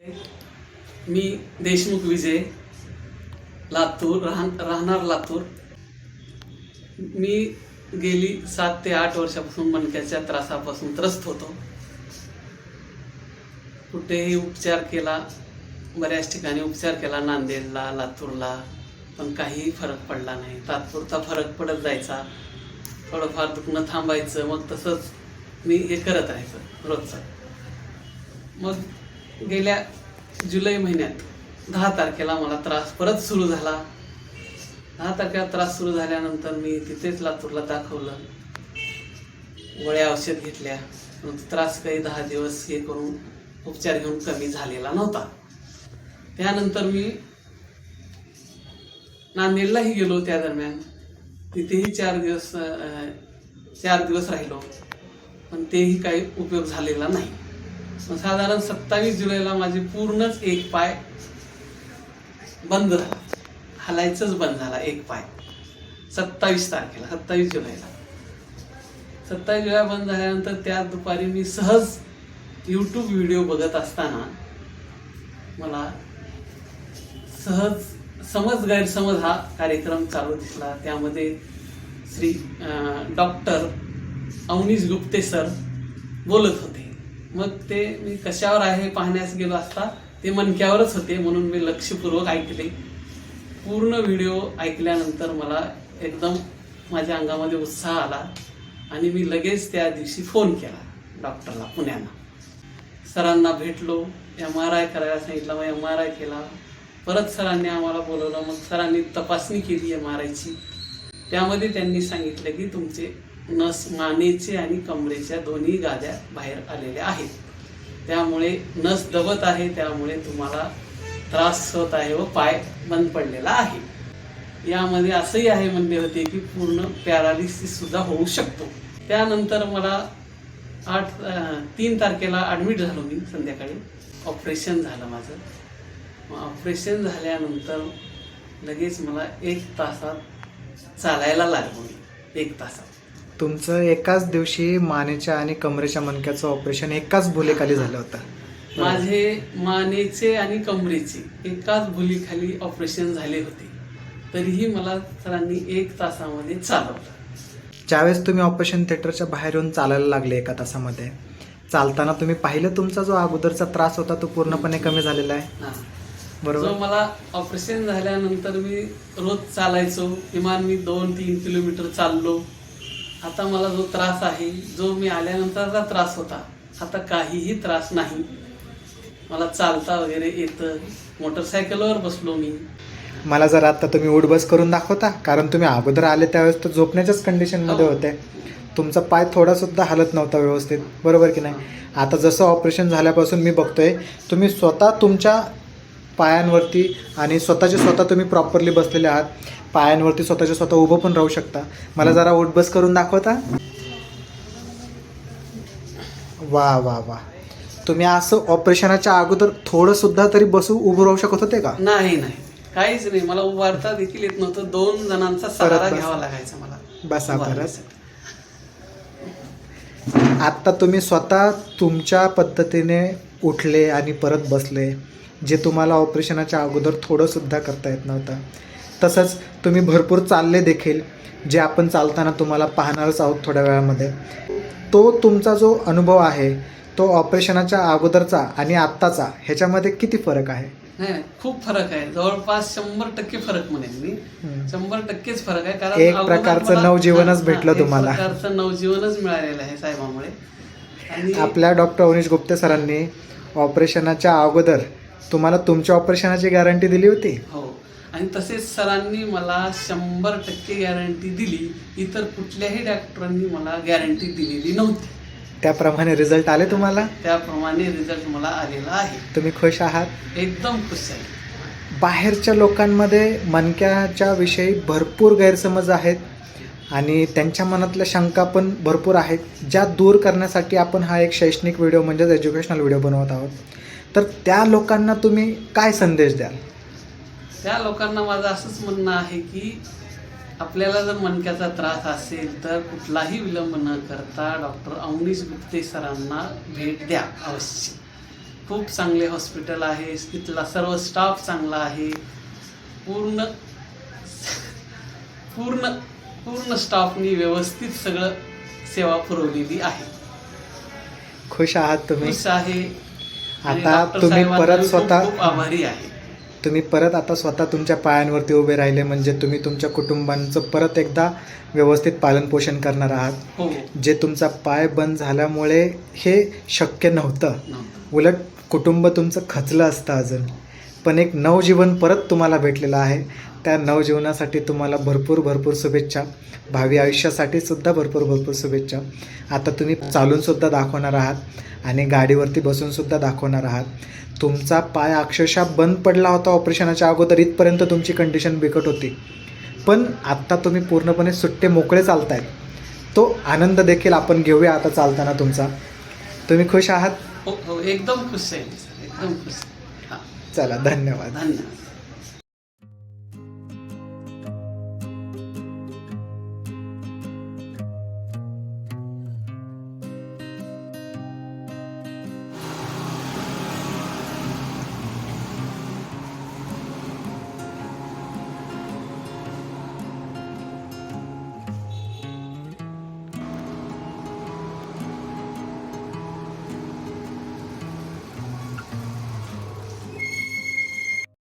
मी देशमुख विजय लातूर राह राहणार लातूर. मी गेली सात ते आठ वर्षापासून मणक्याच्या त्रासापासून त्रस्त होतो. कुठेही उपचार केला बऱ्याच ठिकाणी उपचार केला नांदेडला लातूरला पण काहीही फरक पडला नाही. तात्पुरता फरक पडत जायचा. थोडंफार दुखणं थांबायचं मग तसंच मी हे करत राहायचं रोजचं. मग गेल्या जुलै महिन्यात दहा तारखेला मला त्रास परत सुरू झाला. दहा तारखेला त्रास सुरू झाल्यानंतर मी तिथेच लातूरला दाखवलं. गोळ्या औषध घेतल्या. त्रास काही दहा दिवस हे करून उपचार घेऊन कमी झालेला नव्हता. त्यानंतर मी नांदेडलाही गेलो त्या दरम्यान. तिथेही चार दिवस चार दिवस राहिलो. पण तेही काही उपयोग झालेला नाही. साधारण सत्तावीस जुलैला माझी पूर्णच एक पाय बंद झाला. हलायचंच बंद झाला एक पाय. सत्तावीस तारखेला सत्तावीस जुलैला. सत्तावीस जुलै बंद झाल्यानंतर त्या दुपारी मी सहज यूट्यूब व्हिडिओ बघत असताना मला सहज समज गैरसमज हा कार्यक्रम चालू दिसला. त्यामध्ये श्री डॉक्टर अवनीश गुप्ते सर बोलत होते. मग ते मी कशावर आहे पाहण्यास गेलो असता ते मणक्यावरच होते म्हणून मी लक्षपूर्वक ऐकले. पूर्ण व्हिडिओ ऐकल्यानंतर मला एकदम माझ्या अंगामध्ये उत्साह आला आणि मी लगेच त्या दिवशी फोन केला डॉक्टरला पुण्याला. सरांना भेटलो एम आर आय करायला सांगितलं मग एम आर आय केला. परत सरांनी आम्हाला बोलवलं मग सरांनी तपासणी केली एम आर आयची त्यामध्ये त्यांनी सांगितलं की तुमचे नस मानेचे आणि कमरेच्या दोन्ही गाद्या बाहेर आलेल्या आहेत. त्यामुळे नस दबत आहे त्यामुळे तुम्हाला त्रास होत आहे व पाय बंद पडलेला आहे. यामध्ये असंही आहे म्हणले होते की पूर्ण पॅरालिसिस सुद्धा होऊ शकतो. त्यानंतर मला आठ तीन तारखेला ॲडमिट झालो मी संध्याकाळी. ऑपरेशन झालं माझं. ऑपरेशन झाल्यानंतर लगेच मला एक तासात चालायला लागलो मी. एक तासात. तुमचं एकाच दिवशी मानेच्या आणि कमरेच्या मणक्याचं ऑपरेशन एकाच भुलेखाली झालं होतं. माझे मानेचे आणि कमरेचे एकाच भुलीखाली ऑपरेशन झाले होते. तरीही मला सरांनी एक तासामध्ये चालवलं. ज्यावेळेस तुम्ही ऑपरेशन थिएटरच्या बाहेर येऊन चालायला लागले एका तासामध्ये चालताना तुम्ही पाहिलं तुमचा जो अगोदरचा त्रास होता तो पूर्णपणे कमी झालेला आहे? बरोबर. मला ऑपरेशन झाल्यानंतर मी रोज चालायचो किमान मी दोन तीन किलोमीटर चाललो. आता मला जो त्रास आहे जो मी आल्यानंतरचा त्रास होता आता काहीही त्रास नाही. मला चालता वगैरे येतं. मोटरसायकलवर बसलो मी. मला जर आता तुम्ही उठबस करून दाखवता कारण तुम्ही अगोदर आले त्यावेळेस तर झोपण्याच्याच कंडिशनमध्ये हो. होते. तुमचा पाय थोडा सुद्धा हलत नव्हता व्यवस्थित बरोबर की नाही? आता जसं ऑपरेशन झाल्यापासून मी बघतोय तुम्ही स्वतः तुमच्या पायांवरती आणि स्वतःचे स्वतः तुम्ही प्रॉपरली बसलेले आहात. पायांवरती स्वतःचे स्वतः उभं पण राहू शकता. मला जरा उठबस करून दाखवता? वा वा वा. तुम्ही असं ऑपरेशनाच्या अगोदर थोडं सुद्धा तरी बसू उभं राहू शकत होते का? नाही नाही. काहीच नाही. मला उभारता देखील येत नव्हतं. दोन जणांचा सहारा. घ्यावा लागायचा मला. बसा परत. आत्ता तुम्ही स्वतः तुमच्या पद्धतीने उठले आणि परत बसले. जे तुम्हाला ऑपरेशनाच्या अगोदर थोडंसुद्धा करता येत नव्हतं. तसंच तुम्ही भरपूर चालले देखील जे आपण चालताना तुम्हाला पाहणारच आहोत थोड्या वेळामध्ये. तो तुमचा जो अनुभव आहे तो ऑपरेशनाच्या अगोदरचा आणि आत्ताचा ह्याच्यामध्ये किती फरक आहे? नाही खूप फरक आहे. जवळपास शंभर टक्के फरक म्हणेन मी. शंभर टक्केच फरक आहे कारण एक प्रकारचं नवजीवनच भेटलं तुम्हाला. प्रकारचं नवजीवनच मिळालेलं आहे साहेबामुळे. आपल्या डॉक्टर अवनीश गुप्ते सरांनी ऑपरेशनाच्या अगोदर तुम्हाला तुमच्या ऑपरेशनाची गॅरंटी दिली होती? हो. आणि तसेच सरांनी मला शंभर टक्के गॅरंटी दिली. इतर कुठल्याही डॉक्टरांनी मला गॅरंटी दिलेली नव्हती. त्याप्रमाणे रिझल्ट आले तुम्हाला? त्याप्रमाणे रिझल्ट मला आलेला आहे. तुम्ही खुश आहात? एकदम खुश आहे. बाहेरच्या लोकांमध्ये मणक्याच्या विषयी भरपूर गैरसमज आहेत आणि त्यांच्या मनातल्या शंका पण भरपूर आहेत. ज्या दूर करण्यासाठी आपण हा एक शैक्षणिक व्हिडिओ म्हणजेच एज्युकेशनल व्हिडिओ बनवत आहोत. तर त्या लोकांना तुम्ही काय संदेश द्याल? त्या लोकांना माझं असंच म्हणणं आहे की आपल्याला जर मणक्याचा त्रास असेल तर कुठलाही विलंब न करता डॉक्टर अवनीश गुप्ते सरांना भेट द्या अवश्य. खूप चांगले हॉस्पिटल आहे तिथला सर्व स्टाफ चांगला आहे. पूर्ण पूर्ण पूर्ण स्टाफनी व्यवस्थित सगळं सेवा पुरवलेली आहे. खुश आहात तुम्ही? खुश आहे. आता डॉक्टर तुम्ही परत मी खूप स्वतः- खूप आभारी आहे. तुम्ही परत आता स्वतः तुमच्या पायांवरती उभे राहिले म्हणजे तुम्ही तुमच्या कुटुंबांचं परत एकदा व्यवस्थित पालनपोषण करणार आहात. हो. जे तुमचा पाय बंद झाल्यामुळे हे शक्य नव्हतं. नव्हतं. उलट कुटुंब तुमचं खचलं असतं अजून. पण एक नवजीवन परत तुम्हाला भेटलेलं आहे. त्या नवजीवनासाठी तुम्हाला भरपूर भरपूर शुभेच्छा. भावी आयुष्यासाठी सुद्धा भरपूर भरपूर शुभेच्छा. आता तुम्ही चालूनसुद्धा दाखवणार आहात आणि गाडीवरती बसूनसुद्धा दाखवणार आहात. तुमचा पाय अक्षरशः बंद पडला होता ऑपरेशनाच्या अगोदर. इथपर्यंत तुमची कंडिशन बिकट होती. पण आत्ता तुम्ही पूर्णपणे सुट्टे मोकळे चालतायत. तो आनंद देखील आपण घेऊया आता चालताना तुमचा. तुम्ही खुश आहात? हो हो एकदम खुश आहे एकदम खुश चला धन्यवाद धन्यवाद